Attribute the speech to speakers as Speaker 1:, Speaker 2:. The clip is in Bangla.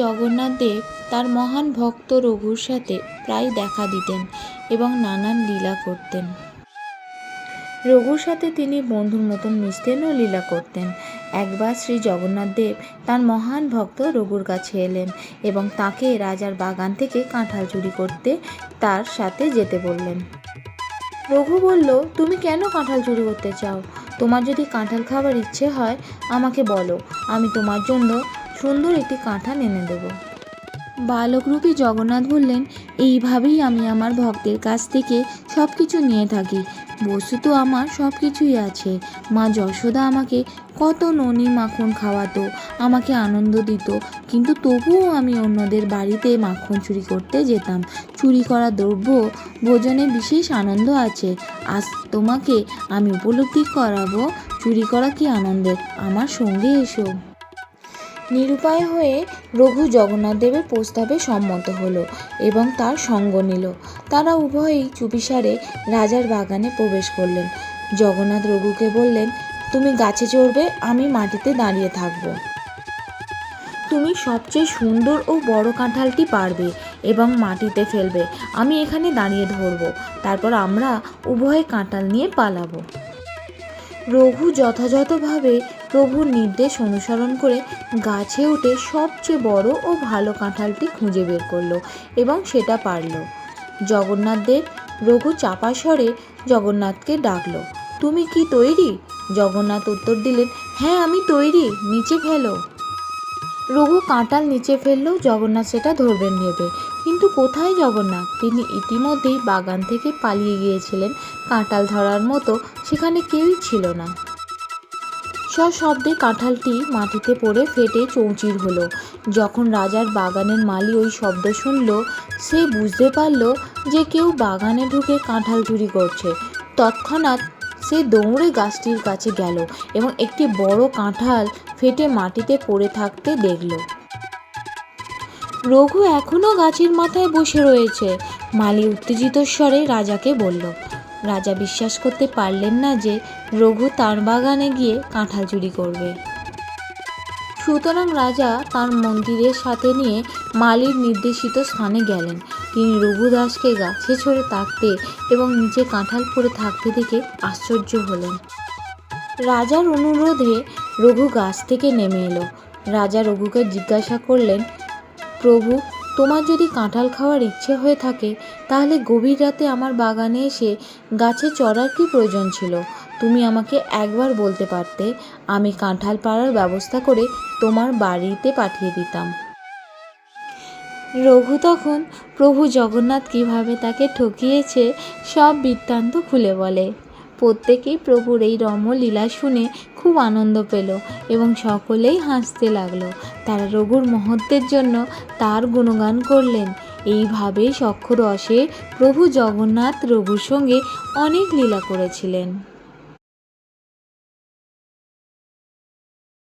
Speaker 1: জগন্নাথ দেব তার মহান ভক্ত রঘুর সাথে প্রায় দেখা দিতেন এবং নানান লীলা করতেন। রঘুর সাথে তিনি বন্ধুর মতন মিশতেন ও লীলা করতেন। একবার শ্রী জগন্নাথ দেব তার মহান ভক্ত রঘুর কাছে এলেন এবং তাকে রাজার বাগান থেকে কাঁঠাল চুরি করতে তার সাথে যেতে বললেন। রঘু বলল, তুমি কেন কাঁঠাল চুরি করতে চাও? তোমার যদি কাঁঠাল খাবার ইচ্ছে হয়, আমাকে বলো। আমি তোমার জন্য সুন্দর একটি কাঁঠাল এনে দেবো। বালকরূপী জগন্নাথ বললেন, এইভাবেই আমি আমার ভক্তের কাছ থেকে সব কিছু নিয়ে থাকি। বস্তুত আমার সব কিছুই আছে। মা যশোদা আমাকে কত ননি মাখন খাওয়াতো, আমাকে আনন্দ দিত। কিন্তু তবুও আমি অন্যদের বাড়িতে মাখন চুরি করতে যেতাম। চুরি করা দ্রব্য ভোজনে বিশেষ আনন্দ আছে। আজ তোমাকে আমি উপলব্ধি করাবো, চুরি করা কি আনন্দের? আমার সঙ্গে এসো। নিরুপায় হয়ে রঘু জগন্নাথ দেবের প্রস্তাবে সম্মত হলো এবং তার সঙ্গ নিল। তারা উভয়েই চুপিসারে রাজার বাগানে প্রবেশ করলেন। জগন্নাথ রঘুকে বললেন, তুমি গাছে চড়বে, আমি মাটিতে দাঁড়িয়ে থাকব। তুমি সবচেয়ে সুন্দর ও বড় কাঁঠালটি পারবে এবং মাটিতে ফেলবে। আমি এখানে দাঁড়িয়ে ধরবো, তারপর আমরা উভয়ে কাঁঠাল নিয়ে পালাবো। রঘু যথাযথভাবে প্রভুর নির্দেশ অনুসরণ করে গাছে উঠে সবচেয়ে বড় ও ভালো কাঁঠালটি খুঁজে বের করল এবং সেটা পারল। জগন্নাথ দেব রঘু চাপা স্বরে জগন্নাথকে ডাকলো, তুমি কি তৈরি? জগন্নাথ উত্তর দিলেন হ্যাঁ আমি তৈরি, নিচে ফেলো। রঘু কাঁঠাল নিচে ফেললেও জগন্নাথ সেটা ধরবেন ভেবে, কিন্তু কোথায় জগন্নাথ? তিনি ইতিমধ্যেই বাগান থেকে পালিয়ে গিয়েছিলেন। কাঁঠাল ধরার মতো সেখানে কেউই ছিল না। সশব্দে কাঁঠালটি মাটিতে পড়ে ফেটে চৌচির হলো। যখন রাজার বাগানের মালি ওই শব্দ শুনল, সে বুঝতে পারল যে কেউ বাগানে ঢুকে কাঁঠাল চুরি করছে। তৎক্ষণাৎ সে দৌড়ে গাছটির কাছে গেল এবং একটি বড় কাঁঠাল ফেটে মাটিতে পড়ে থাকতে দেখল। রঘু এখনও গাছের মাথায় বসে রয়েছে। মালি উত্তেজিত স্বরে রাজাকে বলল রাজা বিশ্বাস করতে পারলেন না যে রঘু তার বাগানে গিয়ে কাঁঠাল চুরি করবে। সুতরাং রাজা তার মন্দিরের সাথে নিয়ে মালির নির্দেশিত স্থানে গেলেন। তিনি রঘুদাসকে গাছে ছড়ে থাকতে এবং নিচে কাঁঠাল পড়ে থাকতে দেখে আশ্চর্য হলেন। রাজার অনুরোধে রঘু গাছ থেকে নেমে এলো। রাজা রঘুকে জিজ্ঞাসা করলেন, প্রভু তোমার যদি কাঁঠাল খাওয়ার ইচ্ছে হয়ে থাকে, তাহলে গভীর রাতে আমার বাগানে এসে গাছে চড়ার কি প্রয়োজন ছিল? তুমি আমাকে একবার বলতে পারতে, আমি কাঁঠাল পাড়ার ব্যবস্থা করে তোমার বাড়িতে পাঠিয়ে দিতাম। রঘু তখন, প্রভু জগন্নাথ কীভাবে তাকে ঠকিয়েছে, সব বৃত্তান্ত খুলে বলে। প্রত্যেকেই প্রভুর এই রমলীলা শুনে খুব আনন্দ পেল এবং সকলেই হাসতে লাগল। তারা রঘুর মহত্বের জন্য তার গুণগান করলেন। এইভাবেই সক্ষরসে প্রভু জগন্নাথ রঘুর সঙ্গে অনেক লীলা করেছিলেন।